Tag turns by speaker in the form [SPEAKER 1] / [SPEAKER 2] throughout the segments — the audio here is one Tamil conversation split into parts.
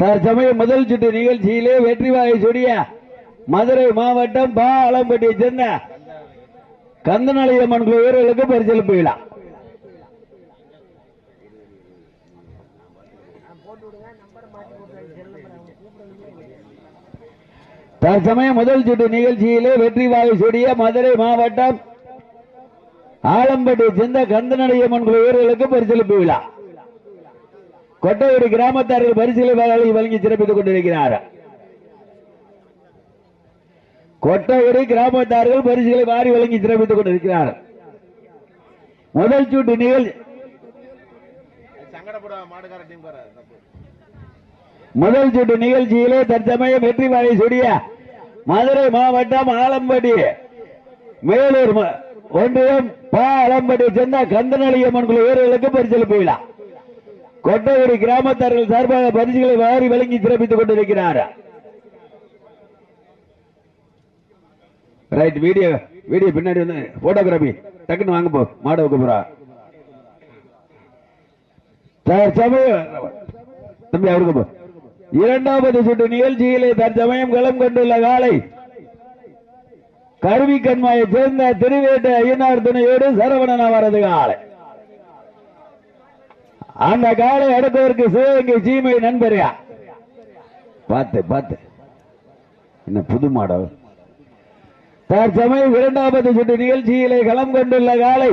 [SPEAKER 1] தற்சமயம் முதல் சுற்று நிகழ்ச்சியிலே வெற்றி வாயை சுடிய மதுரை மாவட்டம் பாலம்பட்டியை சேர்ந்த கந்தநாளையம்மன் கோயில் வீரர்களுக்கு பரிசளிப்பு விழா. தற்சமயம் முதல் சுற்று நிகழ்ச்சியிலே வெற்றி வாகை சுடிய மதுரை மாவட்டம் ஆலம்பட்டியை சேர்ந்த கந்தநடையம்மன் குழு வீரர்களுக்கு பரிசளிப்பு விழா. கொட்டையூர் கிராமத்தார்கள் பரிசுகளை வழங்கி வழங்கி சிறப்பித்துக் கொண்டிருக்கிறார். கொட்டையூர் கிராமத்தார்கள் பரிசுகளை வாரி வழங்கி சிறப்பித்துக் கொண்டிருக்கிறார். முதல் சூட்டு நிகழ்ச்சி முதல் சுற்று நிகழ்ச்சியிலே தற்சமயம் வெற்றி வாகை சுடிய மதுரை மாவட்டம் ஆலம்பட்டி மேலூர் ஒன்றியம் பா ஆலம்பட்டி சேர்ந்த கந்தநளியம்மன் குழு வீரர்களுக்கு பரிசளிப்பு விழா கொட்டகுடி கிராமத்தார்கள் சார்பாக பரிசுகளை வாரி வழங்கி சிறப்பித்துக் கொண்டிருக்கிறார். ரைட் வீடியோ வீடியோ பின்னாடி வந்து போட்டோகிராபி டக்குன்னு வாங்க போ மாடவ வைக்க தற்சமயம் தம்பி அவருக்கு போ. இரண்டாவது சுற்று நிகழ்ச்சியிலே தற்சமயம் களம் கொண்டுள்ள காலை கருவி கண்மாயை சேர்ந்த திருவேட்டை ஐயனார் துணையோடு சரவணன் அவரது காலை. அந்த காலை அடுத்ததற்கு சிவகங்கை சீமை நண்பரியா பார்த்து பார்த்து. என்ன புது மாடல்? தற்சமயம் இரண்டாவது சுற்று நிகழ்ச்சியிலே களம் கொண்டுள்ள காலை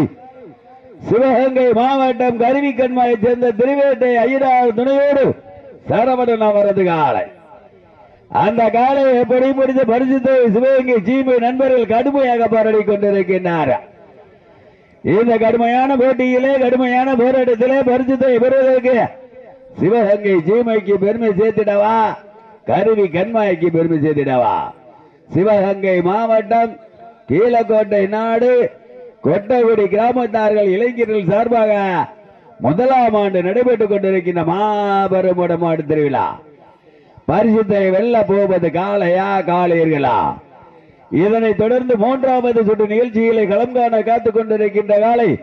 [SPEAKER 1] சிவகங்கை மாவட்டம் கருவி கண்மாயை சேர்ந்த திருவேட்டை ஐயனார் துணையோடு சரவணன் அவரது காலை. அந்த காலை எப்படி முடிந்த பரிசுத்தை சிவகங்கை சீமை நண்பர்கள் கடுமையாக போராடி கொண்டிருக்கின்றனர் இந்த கடுமையான போட்டியிலே கடுமையான போராட்டத்திலே பரிசுத்தை பெறுவதற்கு சிவகங்கை சீமைக்கு பெருமை சேர்த்திடவா? கருவி கண்மாய்க்கு பெருமை சேர்த்திடவா? சிவகங்கை மாவட்டம் கீழக்கோட்டை நாடு கொட்டகுடி கிராமத்தார்கள் இளைஞர்கள் சார்பாக முதலாம் ஆண்டு நடைபெற்றுக் கொண்டிருக்கின்ற மாபெரும் உடமாடு திருவிழா. பரிசுத்தை வெல்ல போவது காலையா காலையர்களா இதனைத் தொடர்ந்து மூன்றாவது சுற்று நிகழ்ச்சிகளை களம் காண காத்துக் கொண்டிருக்கின்ற காலை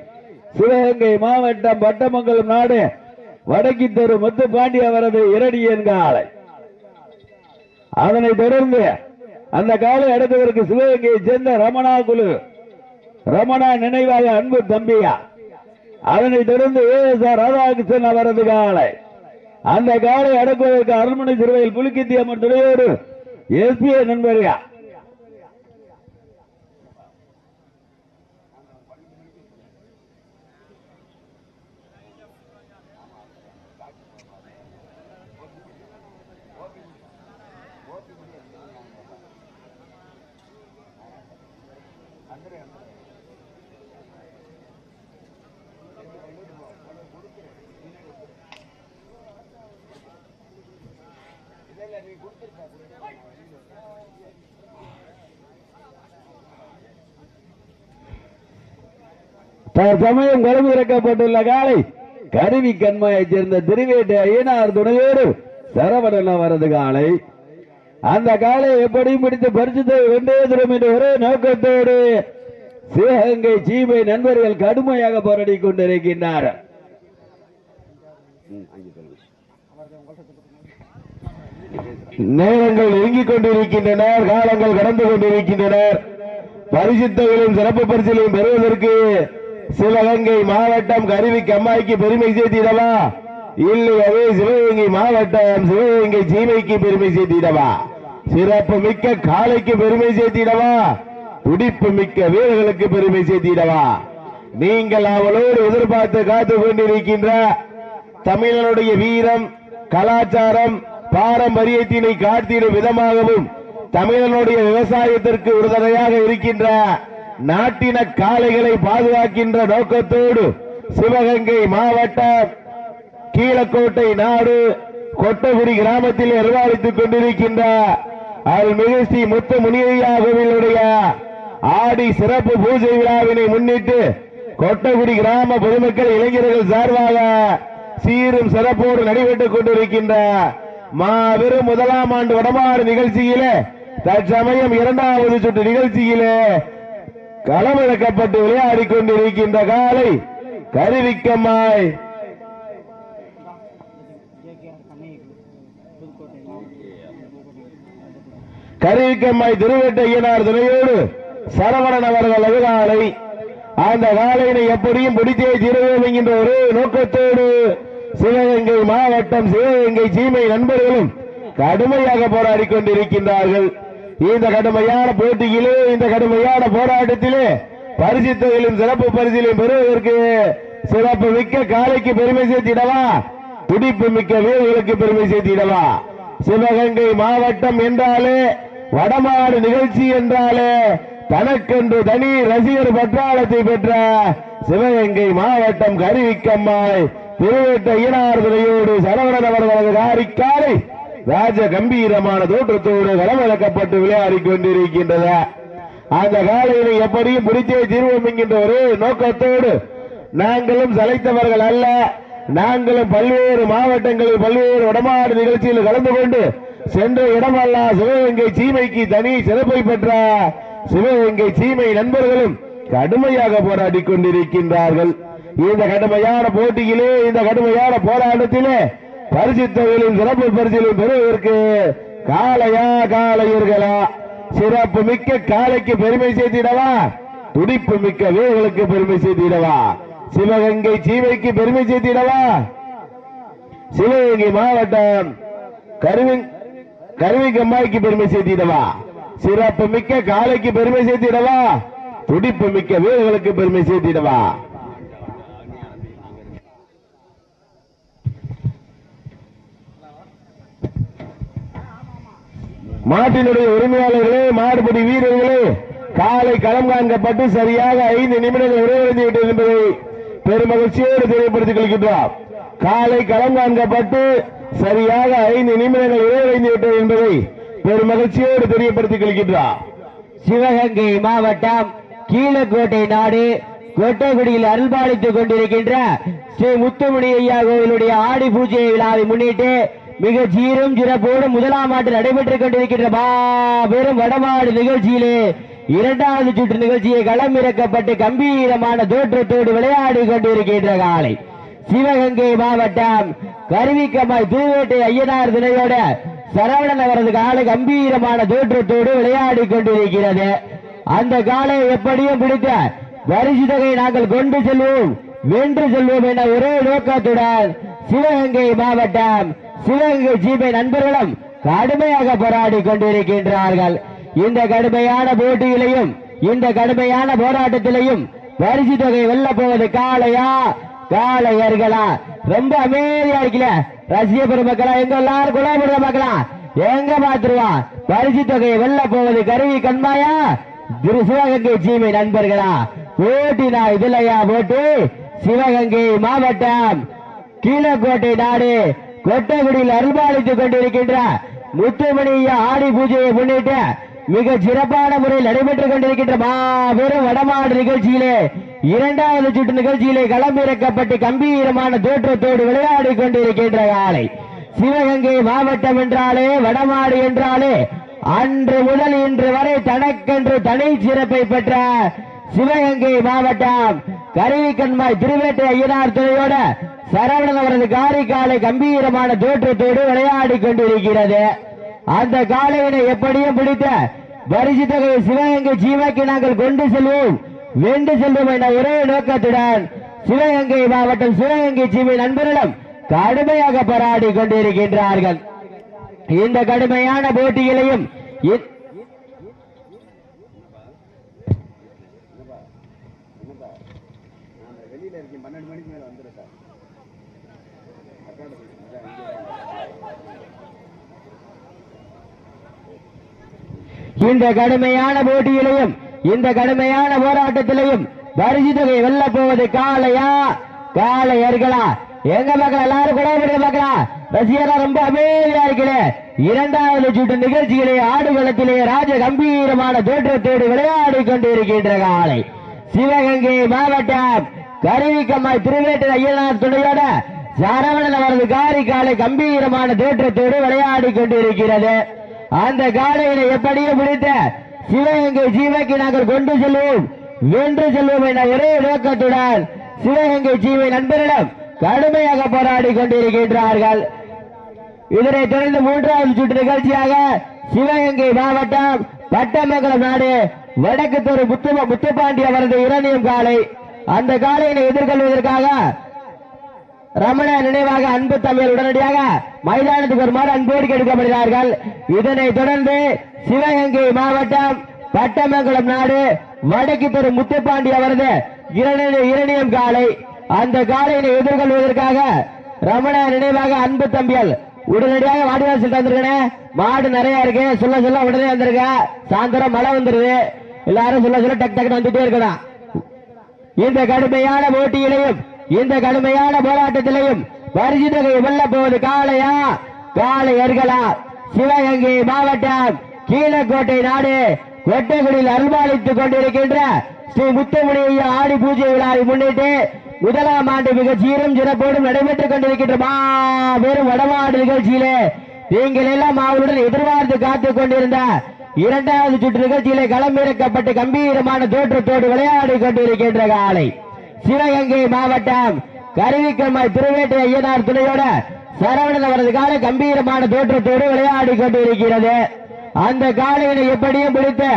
[SPEAKER 1] சிவகங்கை மாவட்டம் பட்டமங்கலம் நாடு வடக்கி தெரு முத்துப்பாண்டி அவரது இரடியன் காலை. அதனைத் தொடர்ந்து அந்த காலை அடுத்தவருக்கு சிவகங்கையை சேர்ந்த ரமணா குழு ரமணா நினைவாக அன்பு தம்பியா. அதனைத் தொடர்ந்து ஏஎஸ்ஆர் ராதாகிருஷ்ணன் அவரது காலை. அந்த காலை அடக்குவதற்கு அரண்மனை சிறுவையில் புலிக்கித்தி அம்மன் துணையோடு எஸ்பிஐ நண்பர்கள் சமயம் களம் இறக்கப்பட்டுள்ள காலை கருவி கண்மையைச் சேர்ந்த திருவேட்டை ஐயனார் துணையோடு சரவணன் வரது காலை அந்த காலை எப்படியும் பிடித்து பரிசுத்தை வென்றே தரும் என்ற ஒரே நோக்கத்தோடு சிவகங்கை சீமை நண்பர்கள் கடுமையாக போராடி கொண்டிருக்கின்றார் நேரங்கள் நெருங்கிக் கொண்டிருக்கின்றன காலங்கள் கடந்து கொண்டிருக்கின்றனர் பரிசுத்தகளையும் சிறப்பு பரிசுகளையும் பெறுவதற்கு சிவகங்கை மாவட்டம் கருவி கம்மாய்க்கு பெருமை சேர்த்திடவா? இல்லை அதே சிவகங்கை மாவட்டம் சிவகங்கை சீமைக்கு பெருமை சேர்த்திடவா? சிறப்பு மிக்க காளைக்கு பெருமை சேர்த்திடவா? துடிப்பு மிக்க வீரர்களுக்கு பெருமை சேர்த்திடவா? நீங்கள் அவளோடு எதிர்பார்த்து காத்து கொண்டிருக்கின்ற தமிழனுடைய வீரம் கலாச்சாரம் பாரம்பரியத்தினை காட்டிடும் விதமாகவும் தமிழனுடைய விவசாயத்திற்கு உறுதுணையாக இருக்கின்ற நாட்டின காளைகளை பாதுகாக்கின்ற நோக்கத்தோடு சிவகங்கை மாவட்டம் கீழக்கோட்டை நாடு கொட்டகுடி கிராமத்தில் நிர்வாகித்துக் கொண்டிருக்கின்ற அருள்மிகு ஸ்ரீ முத்து முனியாகவினுடைய ஆடி சிறப்பு பூஜை விழாவினை முன்னிட்டு கொட்டகுடி கிராம பொதுமக்கள் இளைஞர்கள் சார்பாக சீரும் சிறப்போடு நடைபெற்றுக் கொண்டிருக்கின்ற மாபெரும் முதலாம் ஆண்டு வடமாறு நிகழ்ச்சியில தற்சமயம் இரண்டாவது சுற்று நிகழ்ச்சியில களமிறக்கப்பட்டு விளையாடிக் கொண்டிருக்கின்ற காலை கருவிக்கம்மாய்
[SPEAKER 2] கருவிக்கம்மாய் திருவேட்டையனார் துணையோடு சரவணன் அவர்கள் அழுகாலை அந்த காலையினை எப்படியும் பிடித்தே தீரவோம் என்கின்ற ஒரே நோக்கத்தோடு சிவகங்கை மாவட்டம் சிவகங்கை சீமை நண்பர்களும் கடுமையாக போராடி கொண்டிருக்கின்றார்கள் இந்த கடுமையான போட்டியிலே இந்த கடுமையான போராட்டத்திலே பரிசுத்தையிலும் சிறப்பு பரிசிலையும் பெறுவதற்கு சிறப்பு மிக்க காலைக்கு பெருமை சேர்த்திடவா? துடிப்பு மிக்க வீரர்களுக்கு பெருமை சேர்த்திடவா? சிவகங்கை மாவட்டம் என்றாலே வடமாடு நிகழ்ச்சி என்றாலே தனக்கென்று தனி ரசிகர் பற்றாளத்தை பெற்ற சிவகங்கை மாவட்டம் கருவிக்கம்மாய் திருவேட்ட ஈனார்துறையோடு சரவணன் அவர்களது காரிக்காலை ராஜ கம்பீரமான தோற்றத்தோடு களமிழக்கப்பட்டு விளையாடி கொண்டிருக்கின்றது அந்த காலையினை எப்படியும் பிடித்தே தீர்வோம் என்கின்ற ஒரு நோக்கத்தோடு நாங்களும் சளைத்தவர்கள் அல்ல. நாங்களும் பல்வேறு மாவட்டங்களில் பல்வேறு வடமாடு நிகழ்ச்சியில் கலந்து கொண்டு சென்ற இடமெல்லாம் சிவகங்கை சீமைக்கு தனி சிறப்பை பெற்ற சிவகங்கை சீமை நண்பர்களும் கடுமையாக போராடி கொண்டிருக்கின்றார்கள். இந்த கடுமையான போட்டியிலே இந்த கடுமையான போராட்டத்திலே பரிசு தொகையிலும் சிறப்பு பரிசிலும் பெறுவதற்கு காளையா காலையர்களா சிறப்பு மிக்க காளைக்கு பெருமை சேர்த்திடவா? துடிப்பு மிக்க வீரர்களுக்கு பெருமை சேர்த்திடவா? சிவகங்கை சீமைக்கு பெருமை சேர்த்திடவா? சிவகங்கை மாவட்டம் கருவி கருவிக்கம்மாய்க்கு பெருமை சேர்த்திடவா? சிறப்பு மிக்க காளைக்கு பெருமை சேர்த்திடவா? துடிப்பு மிக்க வீரர்களுக்கு பெருமை சேர்த்திடவா? மாட்டினுடைய உரிமையாளர்களே மாடுபடி வீரர்களே காலை களம் காண்கப்பட்டு சரியாக ஐந்து நிமிடங்கள் நிறைவடைந்து விட்டது என்பதை பெருமகிழ்ச்சியோடு தெரியப்படுத்திக் கொள்கின்றார் காலை களம் காண்கப்பட்டு சரியாக ஐந்து நிமிடங்கள் நிறைவடைந்து விட்டது என்பதை பெருமகிழ்ச்சியோடு தெரியப்படுத்திக் கொள்கின்றார்
[SPEAKER 3] சிவகங்கை மாவட்டம் கீழக்கோட்டை நாடு கொட்டைக்குடியில் அருள்பாலித்துக் கொண்டிருக்கின்ற ஸ்ரீ முத்துமணி ஐயா கோவிலுடைய ஆடி பூஜை விழாவை முன்னிட்டு மிக சீரும் சிறப்போடு முதலாம் ஆண்டு நடைபெற்றுக் கொண்டிருக்கின்ற மாபெரும் வடமாடு நிகழ்ச்சியிலே இரண்டாவது சுற்று நிகழ்ச்சியை களமிறக்கப்பட்டு கம்பீரமான தோற்றத்தோடு விளையாடி கொண்டிருக்கின்ற காலை. சிவகங்கை மாவட்டம் கருவிக்கம்மாய் திருவேட்டை ஐயனார் திணையோட சரவணன் அவரது காலை கம்பீரமான தோற்றத்தோடு விளையாடி கொண்டிருக்கிறது. அந்த காலை எப்படியும் பிடித்த வரிசு தொகையை நாங்கள் கொண்டு செல்வோம் வென்று செல்வோம் என ஒரே நோக்கத்துடன் சிவகங்கை மாவட்டம் சிவகங்கை ஜீமை நண்பர்களும் கடுமையாக போராடி கொண்டிருக்கின்றார்கள். இந்த கடுமையான போட்டியிலையும் இந்த கடுமையான போராட்டத்திலையும் பரிசு தொகை வெல்ல போவது காளையா? காளையர்களா? ரொம்ப அமைதியா இருக்கல ரசிக பெருமக்களா எங்க எல்லாரும் குலாபுர மக்களா? எங்க பாத்துருவா பரிசு தொகையை வெல்ல போவது கருவி கண்மாயா? திரு சிவகங்கை ஜீமை நண்பர்களா போட்டினா இதுலயா போட்டு சிவகங்கை மாவட்டம் கீழக்கோட்டை நாடு கொட்டகுடியில் அருள்பாலித்துக் கொண்டிருக்கின்ற முத்துமணிய ஆடி பூஜையை முன்னிட்டு மிக சிறப்பான முறையில் நடைபெற்றுக் கொண்டிருக்கின்ற மாபெரும் வடமாடு நிகழ்ச்சியிலே இரண்டாவது சுற்று நிகழ்ச்சியிலே களமிறக்கப்பட்டு கம்பீரமான தோற்றத்தோடு விளையாடி கொண்டிருக்கின்ற ஆலை சிவகங்கை மாவட்டம் என்றாலே வடமாடு என்றாலே அன்று முதல் இன்று வரை தனக்கென்று தனி சிறப்பை பெற்ற சிவகங்கை மாவட்டம். கருவிக்கண்மாய் திருவேட்டை ஐயனார் துறையோட சரவணன் அவரது காரிக்காலை கம்பீரமான தோற்றத்தோடு விளையாடி கொண்டிருக்கிறது. அந்த காலையினை எப்படியும் பிடித்த பரிசு தொகையை சிவகங்கை சீமைக்கு நாங்கள் கொண்டு செல்வோம். வென்று செல்வோம் என ஒரே நோக்கத்துடன் சிவகங்கை மாவட்டம் சிவகங்கை ஜீவி நண்பர்களும் கடுமையாக போராடி கொண்டிருக்கின்றார்கள். இந்த கடுமையான போட்டிகளையும் இந்த கடுமையான போட்டியிலையும் இந்த கடுமையான போராட்டத்திலையும் பரிசு தொகை வெல்ல போவது காளையா? காளையர்களா? எங்க மக்கள்? எல்லாரும் குழந்தை மக்களா? ரசிகரா ரொம்ப அமைதியா இருக்கல இரண்டாவது சுற்று நிகழ்ச்சியிலே ஆடுகளத்திலே ராஜ கம்பீரமான தோற்றத்தோடு விளையாடி கொண்டிருக்கின்ற காலை சிவகங்கை மாவட்டம் கருவிக்கம்மாய் திருவேட்டர் ஐயனார் துணையோட சரவணன் அவரது காரி காலை கம்பீரமான தோற்றத்தோடு விளையாடி கொண்டிருக்கிறது. அந்த காளையினை எப்படியோ பிடித்த சிவகங்கை ஜீவைக்கு நாங்கள் கொண்டு செல்வோம். வென்று செல்வோம் என ஒரே நோக்கத்துடன் சிவகங்கை ஜீவை நண்பரிடம் கடுமையாக போராடி கொண்டிருக்கின்றார்கள். இதனைத் தொடர்ந்து மூன்றாவது சுற்று நிகழ்ச்சியாக சிவகங்கை மாவட்டம் பட்டமங்கலம் நாடு வடக்கு தெரு முத்து முத்துப்பாண்டி அவரது இரணியம் காலை அந்த காலையினை எதிர்கொள்வதற்காக ரமண நினைவாக அன்பு தமிழ் உடனடியாக மைதானத்துக்கு வருமாறு அன்போடு கெடுக்கப்படுகிறார்கள் இதனைத் தொடர்ந்து சிவகங்கை மாவட்டம் பட்டமங்கலம் நாடு வடக்கு தெரு முத்துப்பாண்டி அவரது இரணியம் காலை. அந்த காலையினை எதிர்கொள்வதற்காக ரமண நினைவாக அன்பு தம்பியல் உடனடியாக வாடிவாசல் வந்திருக்கேன் மாடு நிறைய இருக்கு. சொல்ல சொல்ல உடனே வந்திருக்க. சாயந்தரம் மழை வந்துருது. எல்லாரும் சொல்ல சொல்ல டக் டக்குன்னு வந்துட்டே இருக்கணும் இந்த கடுமையான போட்டியிலையும் இந்த கடுமையான போராட்டத்திலையும் பரிசு தொகை வெல்ல போவது காளையா? காளையர்களா? சிவகங்கை மாவட்டம் கீழக்கோட்டை நாடு வெட்டகுடியில் அருள்பாலித்துக் கொண்டிருக்கின்ற ஸ்ரீ முத்துமணி ஆடி பூஜை விழாவை முன்னிட்டு முதலாம் ஆண்டு மிக சீரும் சிறப்போடும் நடைபெற்றுக் கொண்டிருக்கின்ற மாபெரும் வடமாடு நிகழ்ச்சியிலே நீங்கள் எல்லாம் அவருடன் எதிர்பார்த்து காத்துக் கொண்டிருந்த இரண்டாவது சுற்று நிகழ்ச்சியிலே களமிறக்கப்பட்டு கம்பீரமான தோற்றத்தோடு விளையாடி கொண்டிருக்கின்ற காலை சிவகங்கை மாவட்டம் கருவிக்கம்மை திருவேட்டை ஐயனார் துணையோட சரவணன் அவரது கால கம்பீரமான தோற்றத்தோடு விளையாடி கொண்டிருக்கிறது. அந்த காலையினை எப்படியும் பிடித்து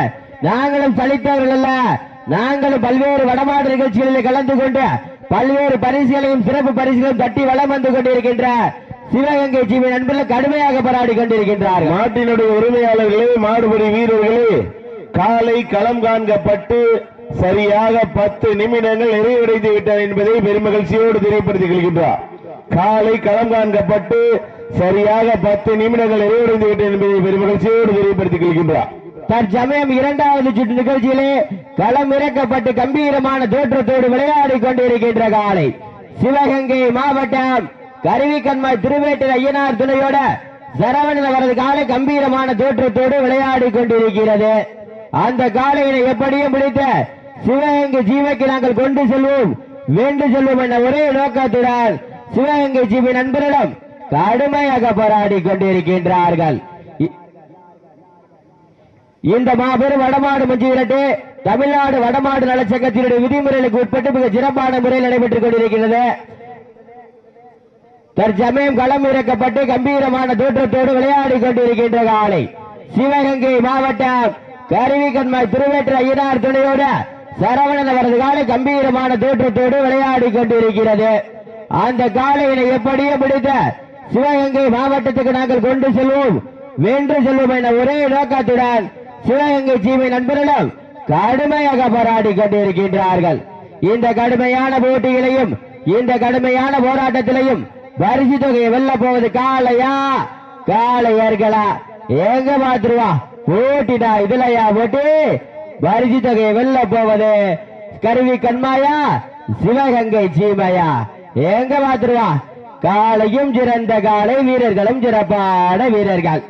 [SPEAKER 3] நாங்களும் சலித்தவர்கள் அல்ல. நாங்களும் பல்வேறு வடமாடு நிகழ்ச்சிகளில் கலந்து கொண்டு பல்வேறு பரிசுகளையும் சிறப்பு பரிசுகளையும் தட்டி வளம் வந்து கொண்டிருக்கின்ற சிவகங்கை ஜீவி நண்பர்கள் கடுமையாக போராடி கொண்டிருக்கின்றார்
[SPEAKER 2] நாட்டினுடைய உரிமையாளர்களே மாடுபடி வீரர்களே காலை களம் காண்கப்பட்டு சரியாக பத்து நிமிடங்கள் நிறைவடைந்து விட்டன என்பதை பெருமகிழ்ச்சியோடு தெரியப்படுத்திக் கொள்கின்றார் காலை களம் காண்கப்பட்டு சரியாக பத்து நிமிடங்கள் நிறைவடைந்து விட்டன என்பதை பெருமகிழ்ச்சியோடு தெரியப்படுத்திக் கொள்கின்றார்
[SPEAKER 3] தற்சமயம் இரண்டாவது சுற்று நிகழ்ச்சியிலே களம் இறக்கப்பட்டு கம்பீரமான தோற்றத்தோடு விளையாடி கொண்டிருக்கின்ற காலை சிவகங்கை மாவட்டம் கருவிக்கண்மாய் திருவேட்டர் ஐயனார் துணையோட சரவணன் அவரது காலை கம்பீரமான தோற்றத்தோடு விளையாடி கொண்டிருக்கிறது. அந்த காலையினை எப்படியும் பிடித்த சிவகங்கை ஜீவக்கு நாங்கள் கொண்டு செல்வோம். வேண்டு செல்வோம் என்ற ஒரே நோக்கத்துடன் சிவகங்கை ஜீவி நண்பரிடம் கடுமையாக போராடி கொண்டிருக்கின்றார்கள். இந்த மாபெரும் வடமாடு மஞ்சு தமிழ்நாடு வடமாடு நலச்சங்கத்தினுடைய விதிமுறைகளுக்கு உட்பட்டு மிக சிறப்பான முறையில் நடைபெற்றுக் கொண்டிருக்கிறது தற்சமயம் களம் இறக்கப்பட்டு கம்பீரமான தோற்றத்தோடு விளையாடி கொண்டிருக்கின்ற காலை சிவகங்கை மாவட்டம் கருவிக்கண்மாய் திருவேற்ற ஐயனார் துணையோட சரவணன் அவரது காலை கம்பீரமான தோற்றத்தோடு விளையாடி கொண்டிருக்கிறது. அந்த காலையினை எப்படியே பிடித்த சிவகங்கை மாவட்டத்துக்கு நாங்கள் கொண்டு செல்வோம். வென்று செல்வோம் என ஒரே நோக்கத்துடன் சிவகங்கை ஜீவி நண்பரிடம் கடுமையாக போராடி கொண்டிருக்கின்றார்கள். இந்த கடுமையான போட்டிகளையும் இந்த கடுமையான போராட்டத்திலையும் பரிசு தொகையை வெல்ல போவது காளையா காளையர்களா? எங்க பாத்துருவா? போட்டிடா இதுலயா போட்டி? பரிசு தொகையை வெல்ல போவது. கருவி கண்மாயா சிவகங்கை சீமையா. எங்க பாத்துருவா காலையும் சிறந்த காளை வீரர்களும் சிறப்பான வீரர்கள்.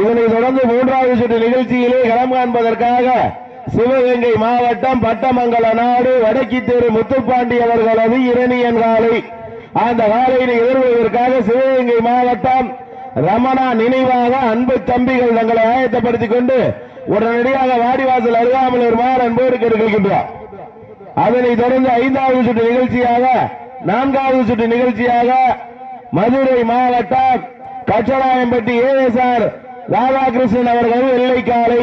[SPEAKER 2] இதனை தொடர்ந்து மூன்றாவது சுற்று நிகழ்ச்சியிலே களம் காண்பதற்காக சிவகங்கை மாவட்டம் பட்டமங்கல நாடு வடக்கித்தேரு முத்துப்பாண்டி அவர்களது இரணியன் காலை அந்த காலையினை எதிர்கொள்வதற்காக சிவகங்கை மாவட்டம் ரமணா நினைவாக அன்பு தம்பிகள் தங்களை ஆயத்தப்படுத்திக் கொண்டு உடனடியாக வாடிவாசல் அருகாமல் வருமாறு அன்போடு எடுக்கின்றார் அதனைத் தொடர்ந்து ஐந்தாவது சுற்று நிகழ்ச்சியாக நான்காவது சுற்று நிகழ்ச்சியாக மதுரை மாவட்டம் கச்சராயம்பட்டி ஏஎஸ்ஆர் ராதாகிருஷ்ணன் அவர்கள் எல்லை காலை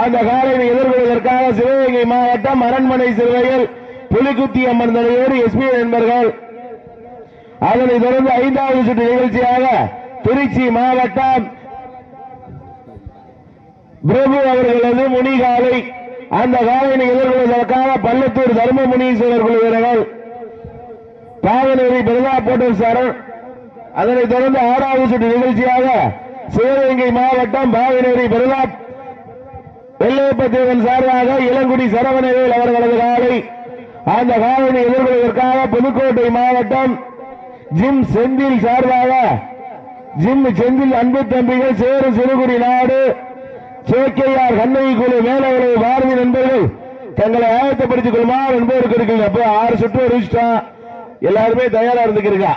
[SPEAKER 2] அந்த காலையை எதிர்கொள்வதற்காக சிவகங்கை மாவட்டம் அரண்மனை சிறுவையில் புலிகுத்தி அம்மன் தலைவர் எஸ்பி என்பர்கள். அதனைத் தொடர்ந்து ஐந்தாவது சுற்று நிகழ்ச்சியாக திருச்சி மாவட்டம் பிரபு அவர்களது முனிகாலை அந்த காலையினை எதிர்கொள்வதற்காக பள்ளத்தூர் தர்மமுனீஸ்வரர் குழு வீரர்கள் பாவநேரி பிரதா போட்டர் சரண் அதனைத் தொடர்ந்து ஆறாவது சுற்று நிகழ்ச்சியாக சிவகங்கை மாவட்டம் பாவநேரி பிரதா வெள்ளையப்பத்தேவன் சார்பாக இளங்குடி சரவணவேல் அவர்களது காலை அந்த காலையை எதிர்கொள்வதற்காக புதுக்கோட்டை மாவட்டம் ஜிம் செந்தில் சார்பாக ஜிம் செந்தில் அன்பு தம்பிகள் சேரு சிறுகுடி நாடு சேக்கையார் கண்ணகி குழு மேலவளவு பாரதி நண்பர்கள் தங்களை ஆயத்தப்படுத்திக் கொள்ளுமாறு நண்பருக்கு இருக்குங்க அப்போ ஆறு சுற்று அறிவிச்சிட்டோம் எல்லாருமே தயாரா இருந்துக்கிறீங்க.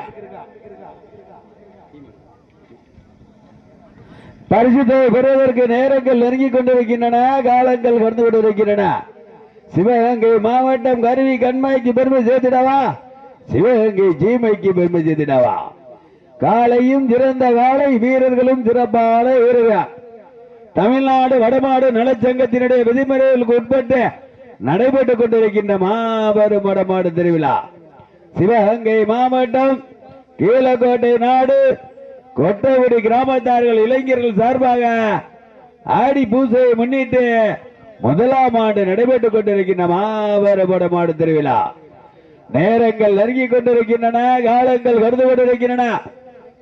[SPEAKER 1] பரிசுத்தை பெறுவதற்கு நேரங்கள் நெருங்கிக் கொண்டிருக்கின்றன காலங்கள் கடந்து கொண்டிருக்கின்றன. சிவகங்கை மாவட்டம் கருவி கண்மாய்க்கு பெருமை சேர்த்திடவா? சிவகங்கை ஜீமைக்கு பெருமை சேர்த்திடவா? காலையும் சிறந்த காலை வீரர்களும் சிறப்பான வீரர்கள். தமிழ்நாடு வடமாடு நலச்சங்கத்தினுடைய விதிமுறைகளுக்கு உட்பட்டு நடைபெற்றுக் கொண்டிருக்கின்ற மாபெரும் வடமாடு திருவிழா. சிவகங்கை மாவட்டம் கீழக்கோட்டை நாடு கொட்டைகுடி கிராமத்தார்கள் இளைஞர்கள் சார்பாக ஆடி பூசையை முன்னிட்டு முதலாம் ஆண்டு நடைபெற்றுக் கொண்டிருக்கின்ற மாபெரும் வடமாடு திருவிழா. நேரங்கள் நெருங்கிக் கொண்டிருக்கின்றன காலங்கள் வருது கொண்டிருக்கின்றன.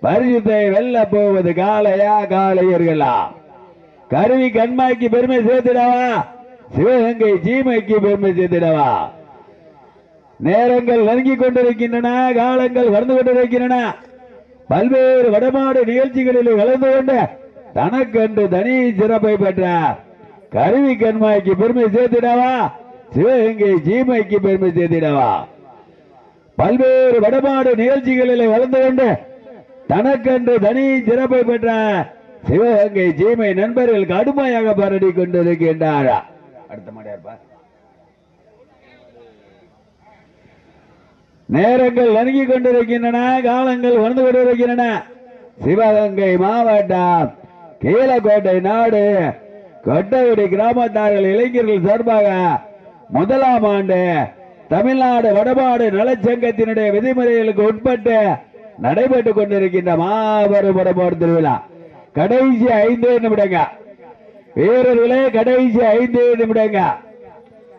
[SPEAKER 1] பரிசுத்தை வெல்ல போவது காளையா காளையர்களா கருவி கண்மாய்க்கு பெருமை சேர்த்திடவா? சிவகங்கை ஜீமைக்கு பெருமை சேர்த்திடவா? நேரங்கள் நெருங்கி கொண்டிருக்கின்றன காலங்கள் வளர்ந்து கொண்டிருக்கின்றன. பல்வேறு வடமாடு நிகழ்ச்சிகளில் கலந்து கொண்டு தனக்கென்று தனி சிறப்பை பெற்ற கருவி கண்மாய்க்கு பெருமை சேர்த்திடவா? சிவகங்கை ஜீமைக்கு பெருமை சேர்த்திடவா? பல்வேறு வடமாடு நிகழ்ச்சிகளில் கலந்து கொண்டு தனக்கென்று தனி சிறப்பை பெற்ற சிவகங்கை ஜீமை நண்பர்கள் கடுமையாக பரடி கொண்டிருக்கின்றாரா அடுத்த மாடியார்ப்பா நேரங்கள் நெருங்கி கொண்டிருக்கின்றன காலங்கள் வந்து கொண்டிருக்கின்றன. சிவகங்கை மாவட்டம் கீழக்கோட்டை நாடு கொட்டையுடி கிராமத்தார்கள் இளைஞர்கள் சார்பாக முதலாம் ஆண்டு தமிழ்நாடு வடபாடு நலச்சங்கத்தினுடைய விதிமுறைகளுக்கு உட்பட்டு நடைபெற்றுக் கொண்டிருக்கின்ற மாபெரும் திருவிழா. கடைசி ஐந்து நிமிடங்க. வீரர்களே கடைசி ஐந்து நிமிடங்க.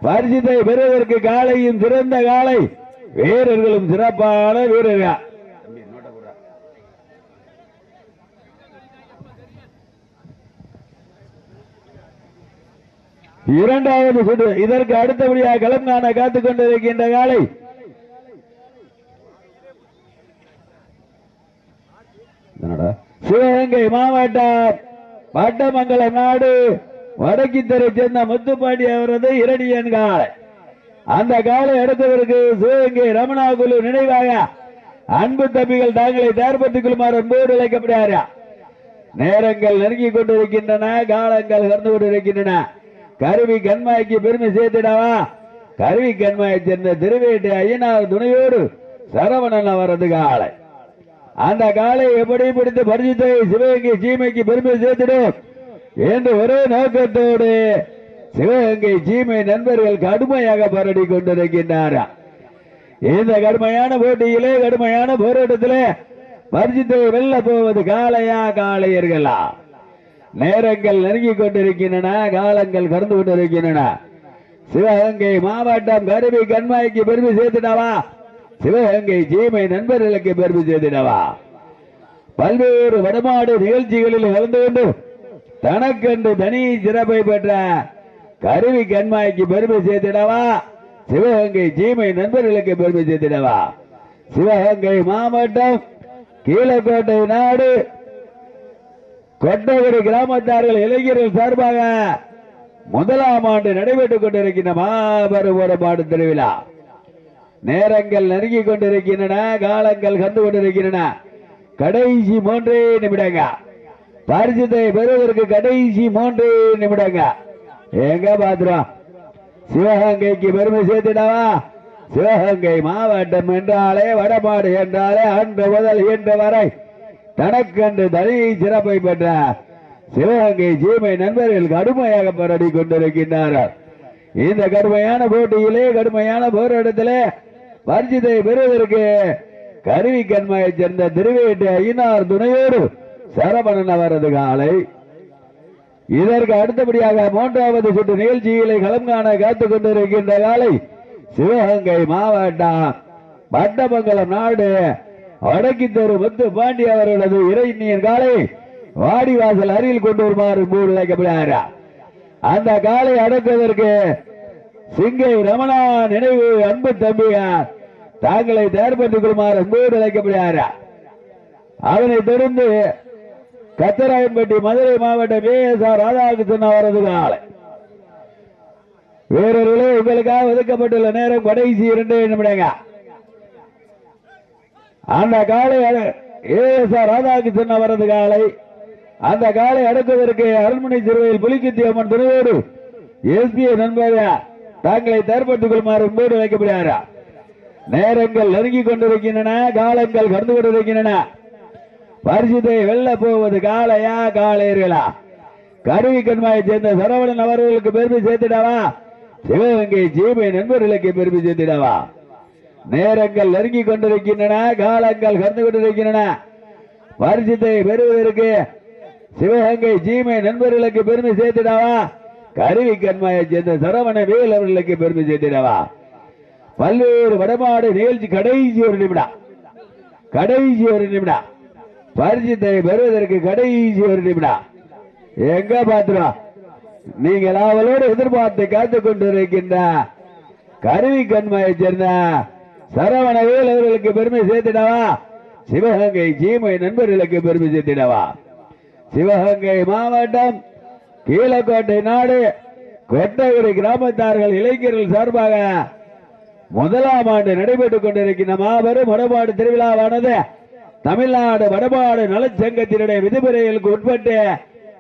[SPEAKER 1] பரிசுத்தை பெறுவதற்கு காலையும் சிறந்த காலை. வீரர்களும் சிறப்பான வீரர்கள். இரண்டாவது சுற்று. இதற்கு அடுத்தபடியாக களம் காண காத்துக் கொண்டிருக்கின்ற காலை. என்னடா? சிவகங்கை மாவட்டம் பட்டமங்கலம் நாடு வடக்கித்தரை சேர்ந்த முத்துப்பாண்டி அவரது இரணியன் காலை அந்த காலை அடுத்தவருக்கு சிவகங்கை ரமணாகுலு நினைவாக அன்பு தம்பிகள் தாங்களை தயார்படுத்திக் கொள்ளுமாறு அன்போடு அழைக்கப்படுகிறார். நேரங்கள் நெருங்கிக் கொண்டிருக்கின்றன காலங்கள் கடந்து கொண்டிருக்கின்றன. கருவி கண்மாய்க்கு பெருமை சேர்த்திடவா? கருவி கண்மாயை சேர்ந்த திருவேட்டை ஐயனார் துணையோடு சரவணன் அவரது காலை. அந்த காலை எப்படி பிடித்து பரிசுத்தை சிவகங்கை சீமைக்கு பெருமை சேர்த்திடும்? என்று ஒரே நோக்கத்தோடு சிவகங்கை சீமை நண்பர்கள் கடுமையாக பாராடி கொண்டிருக்கின்றார். இந்த கடுமையான போட்டியிலே கடுமையான போராட்டத்திலே பரிசுத்தை வெல்ல போவது காளையா காளையர்களா? நேரங்கள் நெருங்கிக் கொண்டிருக்கின்றன காலங்கள் கடந்து கொண்டிருக்கின்றன. சிவகங்கை மாவட்டம் கருவி கண்மாய்க்கு பெருமை சேர்த்துட்டாவா சிவகங்கை ஜீமை நண்பர்களுக்கு பெருமை சேர்த்திடவா பல்வேறு வடமாடு நிகழ்ச்சிகளில் கலந்து கொண்டு தனக்கென்று தனி சிறப்பை பெற்ற கருவி கண்மாய்க்கு பெருமை சேர்த்திடவா சிவகங்கை ஜீமை நண்பர்களுக்கு பெருமை சேர்த்திடவா சிவகங்கை மாவட்டம் கீழக்கோட்டை நாடு. கொட்டகுடி கிராமத்தார்கள் இளைஞர்கள் சார்பாக முதலாம் ஆண்டு நடைபெற்றுக் கொண்டிருக்கின்ற மாபெரும் பாடு திருவிழா. நேரங்கள் நெருங்கிக் கொண்டிருக்கின்றன காலங்கள் கந்து கொண்டிருக்கின்றன. கடைசி மூன்றே நிமிடங்க. பரிசுத்தை பெறுவதற்கு கடைசி மூன்றே நிமிடங்க. எங்க பாத்துறோம் சிவகங்கைக்கு பெருமை சேர்த்துடவா? சிவகங்கை மாவட்டம் என்றாலே வடமாடு என்றாலே அன்று முதல் இன்று வரை தனக்கென்று தனி சிறப்பை பெற்ற சிவகங்கை சீமை நண்பர்கள் கடுமையாக போராடி கொண்டிருக்கின்றார்கள். இந்த கடுமையான போட்டியிலே கடுமையான போராட்டத்திலே வர்ஜிதை பெறுவதற்கு கருவி கண்மையைச் சேர்ந்த திருவேட்டு ஐயனார் துணையோடு சரவணன் அவரது காலை. இதற்கு அடுத்தபடியாக மூன்றாவது சுற்று நிகழ்ச்சிகளை களம் காண காத்துக் கொண்டிருக்கின்ற காலை சிவகங்கை மாவட்டம் பட்டமங்கலம் நாடு வடக்கித்தெரு முத்து பாண்டி அவர்களது இறைநீர் காலை வாடிவாசல் அருகில் கொண்டு வருமாறு மூடு அழைக்கப்படுகிறார். அந்த காலை அடக்குவதற்கு சிங்கை ரமணா நினைவு அன்பு தம்பியார் தாங்களை தயார்படுத்திக் கொள்ளுமாறு அன்போடு அழைக்கப்படுகிறாரா? அதனைத் தொடர்ந்து கத்தராயன்பட்டி மதுரை மாவட்டம் பி எஸ் ஆர் ராதாகிருஷ்ணன் அவரது காலை வீரர்களே உங்களுக்காக ஒதுக்கப்பட்டுள்ள நேரம் கடைசி இரண்டு நிமிடங்க. அந்த காலை ஏஎஸ்ஆர் ராதாகிருஷ்ணன் அவரது காலை. அந்த காலை அடக்குவதற்கு அரண்மனை சிறுவையில் புலிக்குத்தி அம்மன் துணையோடு எஸ்பிஐ நண்பர் தாங்களை தயார்படுத்திக் கொள்ளுமாறு முன்போடு வைக்கப்படுகிறார் நேரங்கள் நெருங்கிக் கொண்டிருக்கின்றன காலங்கள் கடந்து கொண்டிருக்கின்றன. பரிசுத்தை வெல்ல போவது காலையா காலையர்களா கருவி கண்மாயை சேர்ந்த சரவணன் அவர்களுக்கு பெருமை சேர்த்திடவா? சிவகங்கை ஜீமை நண்பர்களுக்கு பெருமை சேர்த்திடவா? நேரங்கள் நெருங்கிக் கொண்டிருக்கின்றன காலங்கள் கடந்து கொண்டிருக்கின்றன. பரிசுத்தை பெறுவதற்கு சிவகங்கை ஜீமை நண்பர்களுக்கு பெருமை சேர்த்திடவா? கருவி கண்மாயை சேர்ந்த சரவண வேல் அவர்களுக்கு பெருமை சேர்த்திடவா? பல்வேறு வடமாடு நிகழ்ச்சி கடைசி ஒரு நிமிடம். கடைசி ஒரு நிமிடம். பரிசுத்தை பெறுவதற்கு கடைசி ஒரு நிமிடம். எங்க பாத்துறோம் நீங்கள் அவளோடு எதிர்பார்த்து காத்துக் கொண்டிருக்கின்ற கருவி கண்மையை சேர்ந்த சரவணவேல் அவர்களுக்கு பெருமை சேர்த்திடவா? சிவகங்கை ஜீமை நண்பர்களுக்கு பெருமை சேர்த்திடவா? சிவகங்கை மாவட்டம் கீழக்கோட்டை நாடு. கொட்டகுடி கிராமத்தார்கள் இளைஞர்கள் சார்பாக முதலாம் ஆண்டு நடைபெற்றுக் கொண்டிருக்கின்ற மாபெரும் வடபாடு திருவிழாவானது தமிழ்நாடு வடபாடு நலச்சங்கத்தினுடைய விதிமுறைகளுக்கு உட்பட்டு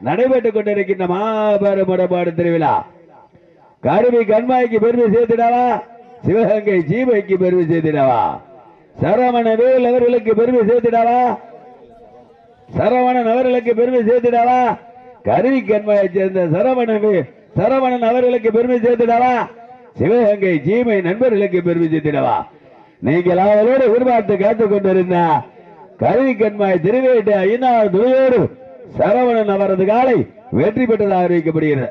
[SPEAKER 1] நடைபெற்றுக் கொண்டிருக்கின்ற மாபெரும் வடபாடு திருவிழா. கருவி கண்மாய்க்கு பெருமை சேர்த்திடவா? சிவகங்கை ஜீவைக்கு பெருமை சேர்த்திடவா? சரவண வேல் அவர்களுக்கு பெருமை சேர்த்திடவா? சரவணன் அவர்களுக்கு பெருமை சேர்த்திடவா? கருவி கண்மாயை சேர்ந்த சரவணன் சரவணன் அவர்களுக்கு பெருமை சேர்த்திடவா? சிவகங்கை ஜீமை நண்பர்களுக்கு பெருமிச்சிட்டிடவா நீங்கள் அவரோடு எதிர்பார்த்து காத்துக் கொண்டிருந்த கருவி கண்மாய் திருவேட்டு ஐநாள் துறையோடு சரவணன் அவரது காலை வெற்றி பெற்றதாக அறிவிக்கப்படுகிறது.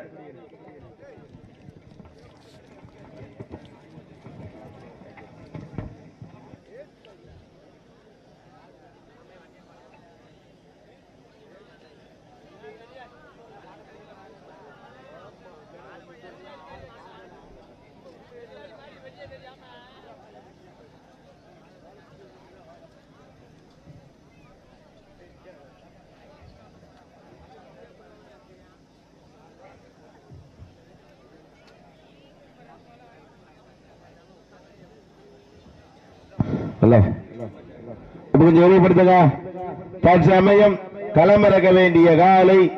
[SPEAKER 2] ஹலோ இப்ப கொஞ்சம் வெளிப்படுத்துங்க தற்சமயம் களமிறக்க வேண்டிய காலை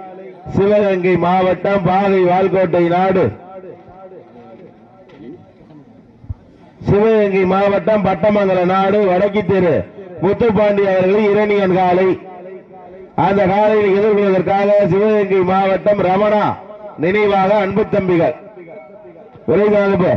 [SPEAKER 2] சிவகங்கை மாவட்டம் பாகை வால்கோட்டை நாடு. சிவகங்கை மாவட்டம் பட்டமங்கல நாடு வடக்கு தெரு. முத்துப்பாண்டி அவர்கள் இரணியன் காலை. அந்த காலையில் எதிர்கொள்வதற்காக சிவகங்கை மாவட்டம் ரமணா நினைவாக அன்பு தம்பிகள். விரைவாக அனுப்பு.